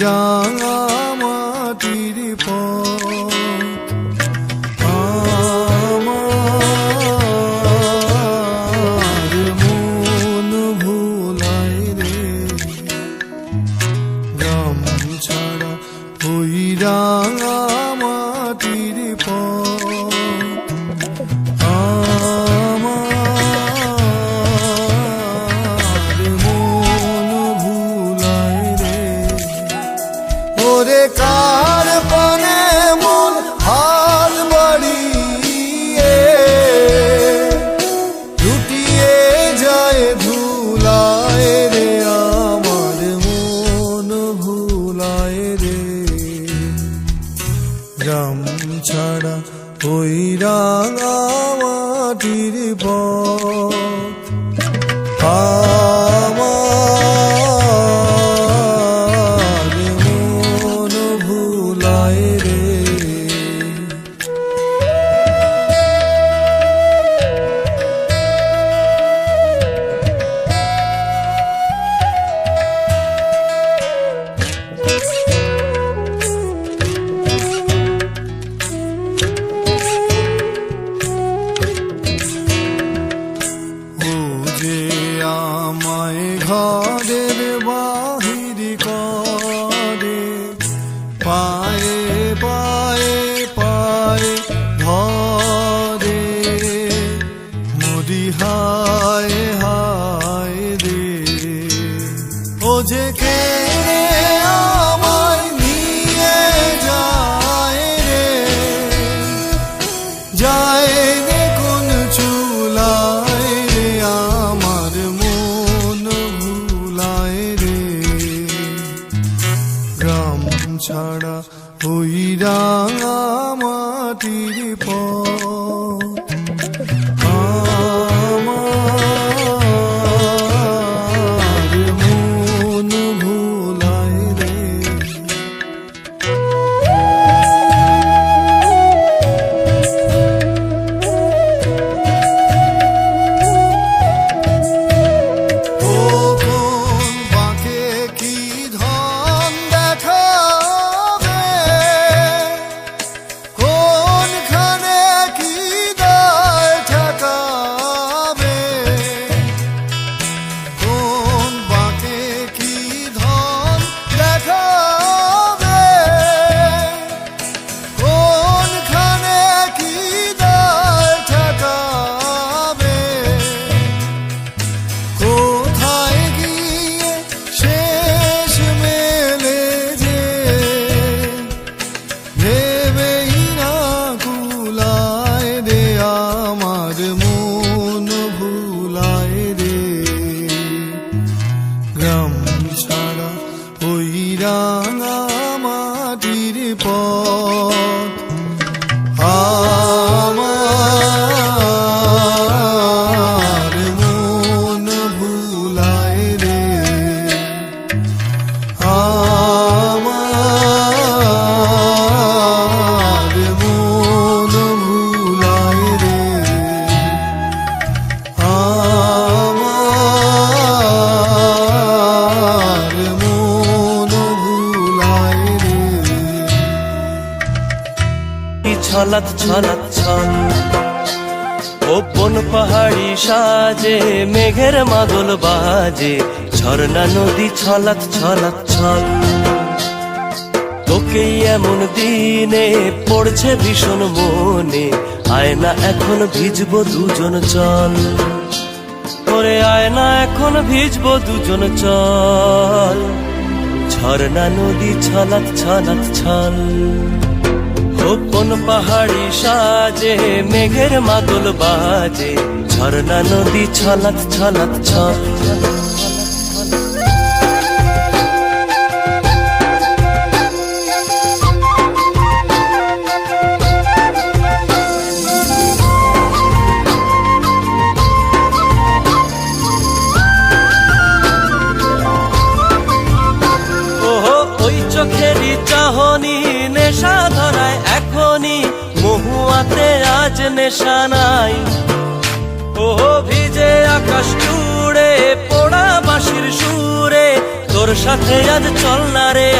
done. কার পানে মন হাত বাড়িয়ে? লুটিয়ে যায় ভুলায় রে আমার মন ভুলায় রে। রাম ছাড়া ওই রাঙা মাটির পথ। আমায় ঘরের বাহির করে। পায়ে পায়ে পায়ে ধরে। মরি ওই রাঙা মাটির পথ। রাঙা মাটির পথ। আমার মন ভুলায় রে। আমার মন ভুলায় আমার কি ছলাত ছলাত, ছল। ওপন পাহাড়ি সাজে, মেঘের মাদল বাজে, ঝর্ণা নদী ছলাত ছলাত, ছল। তোকেই এমন দিনে পড়ছে ভীষণ মনে, আয়না এখন ভিজবো দুজন চল। ওরে আয়না এখন ভিজবো দুজন চল। ঝর্ণা নদী ছলাত ছলাত, ছল। কোন পাহাড়ি সাজে মেঘের মাদল বাজে। ঝর্ণা নদী ছলাত ছলাত ছল মহুয়াতে আজ নেশা নাই। ওহো, ভিজে আকাশ জুড়ে, পোড়া বাঁশির সুরে, তোর সাথে আজ চল না রে।